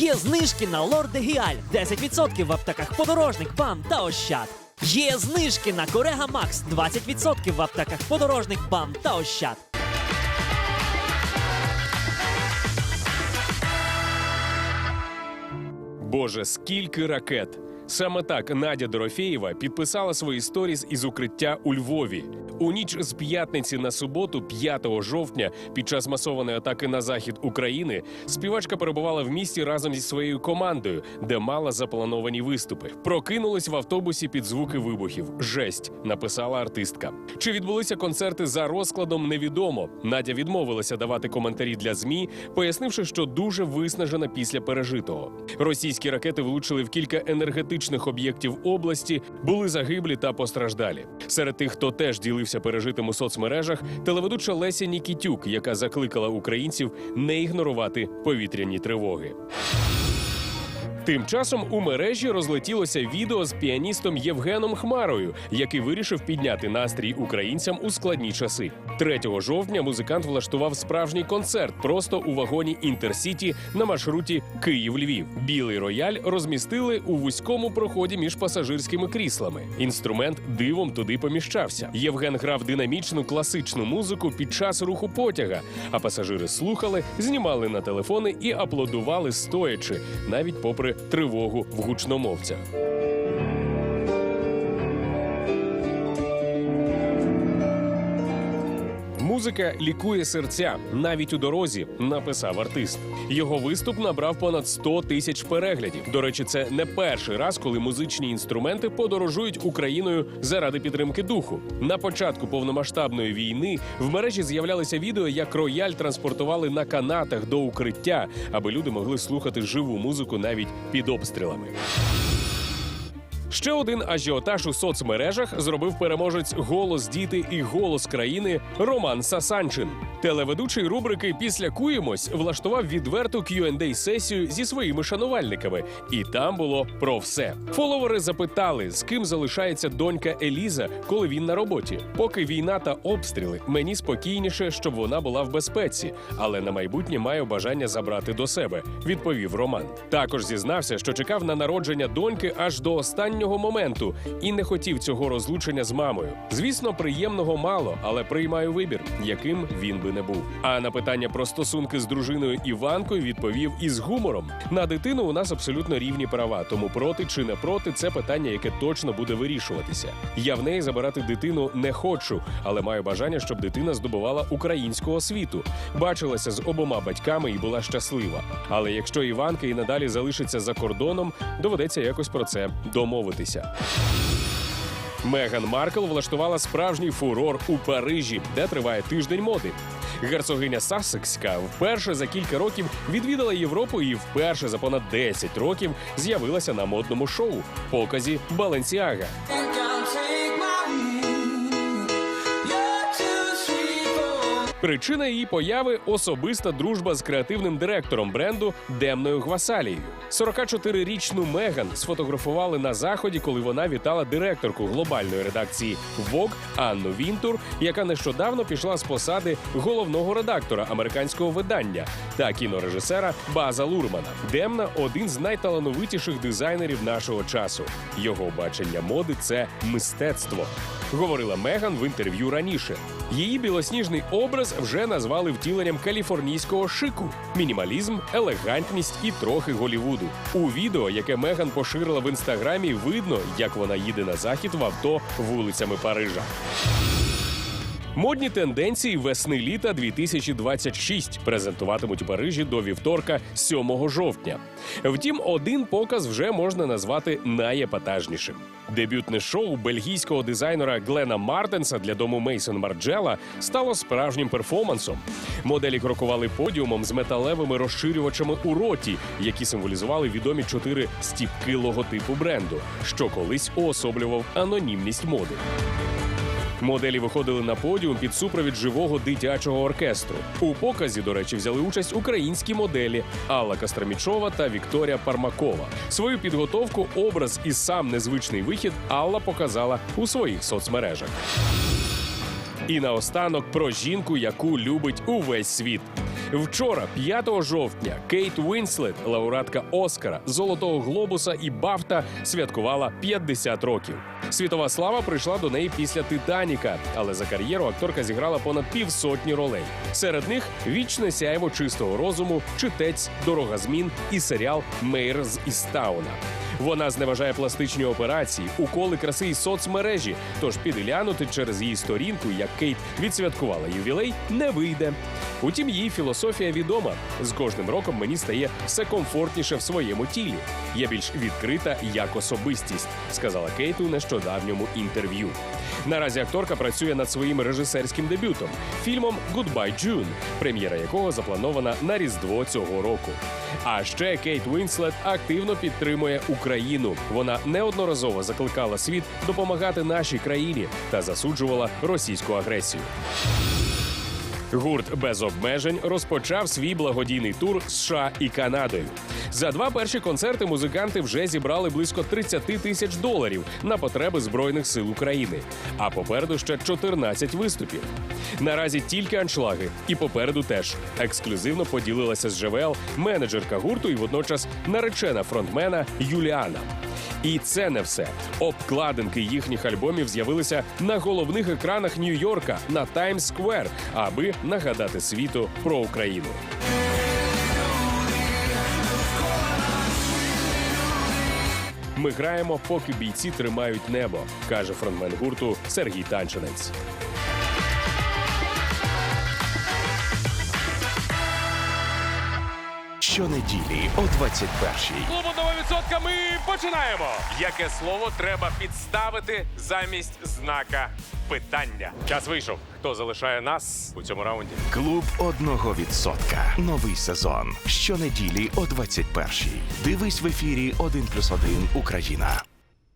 Є знижки на Лорд де Гіаль 10% в аптеках подорожник, БАМ та Ощад. Є знижки на Корега Макс 20% в аптеках подорожник, БАМ та Ощад. Боже, скільки ракет! Саме так Надя Дорофєєва підписала свої сторіс із укриття у Львові. У ніч з п'ятниці на суботу, 5 жовтня, під час масованої атаки на захід України, співачка перебувала в місті разом зі своєю командою, де мала заплановані виступи. Прокинулась в автобусі під звуки вибухів. Жесть, написала артистка. Чи відбулися концерти за розкладом, невідомо. Надя відмовилася давати коментарі для змі, пояснивши, що дуже виснажена після пережитого. Російські ракети влучили в кілька енергетичних об'єктів області, були загиблі та постраждалі. Серед тих, хто теж ділився пережитим у соцмережах, телеведуча Леся Нікітюк, яка закликала українців не ігнорувати повітряні тривоги. Тим часом у мережі розлетілося відео з піаністом Євгеном Хмарою, який вирішив підняти настрій українцям у складні часи. 3 жовтня музикант влаштував справжній концерт просто у вагоні Інтерсіті на маршруті Київ-Львів. Білий рояль розмістили у вузькому проході між пасажирськими кріслами. Інструмент дивом туди поміщався. Євген грав динамічну класичну музику під час руху потяга, а пасажири слухали, знімали на телефони і аплодували стоячи, навіть попри тривогу в гучномовцях. Музика лікує серця навіть у дорозі, написав артист. Його виступ набрав понад 100 тисяч переглядів. До речі, це не перший раз, коли музичні інструменти подорожують Україною заради підтримки духу. На початку повномасштабної війни в мережі з'являлися відео, як рояль транспортували на канатах до укриття, аби люди могли слухати живу музику навіть під обстрілами. Ще один ажіотаж у соцмережах зробив переможець Голос діти і голос країни Роман Сасанчин. Телеведучий рубрики Після куємось влаштував відверту qa сесію зі своїми шанувальниками, і там було про все. Фоловери запитали, з ким залишається донька Еліза, коли він на роботі. Поки війна та обстріли, мені спокійніше, щоб вона була в безпеці, але на майбутнє маю бажання забрати до себе, відповів Роман. Також зізнався, що чекав на народження доньки аж до останнього моменту і не хотів цього розлучення з мамою. Звісно, приємного мало, але приймаю вибір, яким він би не був. А на питання про стосунки з дружиною Іванкою відповів із гумором: на дитину у нас абсолютно рівні права, тому проти чи не проти це питання, яке точно буде вирішуватися. Я в неї забирати дитину не хочу, але маю бажання, щоб дитина здобувала українську освіту, бачилася з обома батьками і була щаслива. Але якщо Іванка і надалі залишиться за кордоном, доведеться якось про це домовитися. Меган Маркл влаштувала справжній фурор у Парижі, де триває тиждень моди. Герцогиня Сасекська вперше за кілька років відвідала Європу і вперше за понад 10 років з'явилася на модному шоу показі Баленсіага. Причина її появи особиста дружба з креативним директором бренду Демною Гвасалією. 44-річну Меган сфотографували на заході, коли вона вітала директорку глобальної редакції Vogue Анну Вінтур, яка нещодавно пішла з посади головного редактора американського видання та кінорежисера База Лурмана. Демна один з найталановитіших дизайнерів нашого часу. Його бачення моди це мистецтво. Говорила Меган в інтерв'ю раніше. Її білосніжний образ вже назвали втіленням каліфорнійського шику, мінімалізм, елегантність і трохи Голівуду. У відео, яке Меган поширила в інстаграмі, видно, як вона їде на захід в авто вулицями Парижа. Модні тенденції весни літа 2026 презентуватимуть у Парижі до вівторка, 7 жовтня. Втім, один показ вже можна назвати найепатажнішим. Дебютне шоу бельгійського дизайнера Глена Мартенса для дому Мейсон Марджела стало справжнім перформансом. Моделі крокували подіумом з металевими розширювачами у роті, які символізували відомі чотири стіпки логотипу бренду, що колись уособлював анонімність моди. Моделі виходили на подіум під супровід живого дитячого оркестру. У показі, до речі, взяли участь українські моделі Алла Кастромічова та Вікторія Пармакова. Свою підготовку, образ і сам незвичний вихід Алла показала у своїх соцмережах. І наостанок про жінку, яку любить увесь світ. Вчора, 5 жовтня, Кейт Уінслет, лауреатка Оскара, Золотого Глобуса і Бафта, святкувала 50 років. Світова слава прийшла до неї після Титаніка, але за кар'єру акторка зіграла понад півсотні ролей. Серед них вічне сяйво чистого розуму, читець, дорога змін і серіал Мейр з Істауна. Вона зневажає пластичні операції, уколи краси і соцмережі. Тож підглянути через її сторінку, як Кейт відсвяткувала ювілей, не вийде. Утім, її філософія відома. З кожним роком мені стає все комфортніше в своєму тілі. Я більш відкрита як особистість, сказала Кейт у нещодавньому інтерв'ю. Наразі акторка працює над своїм режисерським дебютом фільмом «Goodbye June», прем'єра якого запланована на різдво цього року. А ще Кейт Уінслет активно підтримує Україну. Вона неодноразово закликала світ допомагати нашій країні та засуджувала російську агресію. Гурт без обмежень розпочав свій благодійний тур США і Канадою. За два перші концерти музиканти вже зібрали близько 30 тисяч доларів на потреби збройних сил України. А попереду ще 14 виступів. Наразі тільки аншлаги, і попереду теж ексклюзивно поділилася з ЖВЛ менеджерка гурту і водночас наречена фронтмена Юліана. І це не все. Обкладинки їхніх альбомів з'явилися на головних екранах Нью-Йорка на Таймс Сквер, аби нагадати світу про Україну. Ми граємо, поки бійці тримають небо, каже фронтмен гурту Сергій Танчинець. Щонеділі о 21-й. Клуб одного відсотка ми починаємо. Яке слово треба підставити замість знака питання? Час вийшов. Хто залишає нас у цьому раунді? Клуб одного відсотка. Новий сезон. Щонеділі о 21-й. Дивись в ефірі 1+,1 Україна.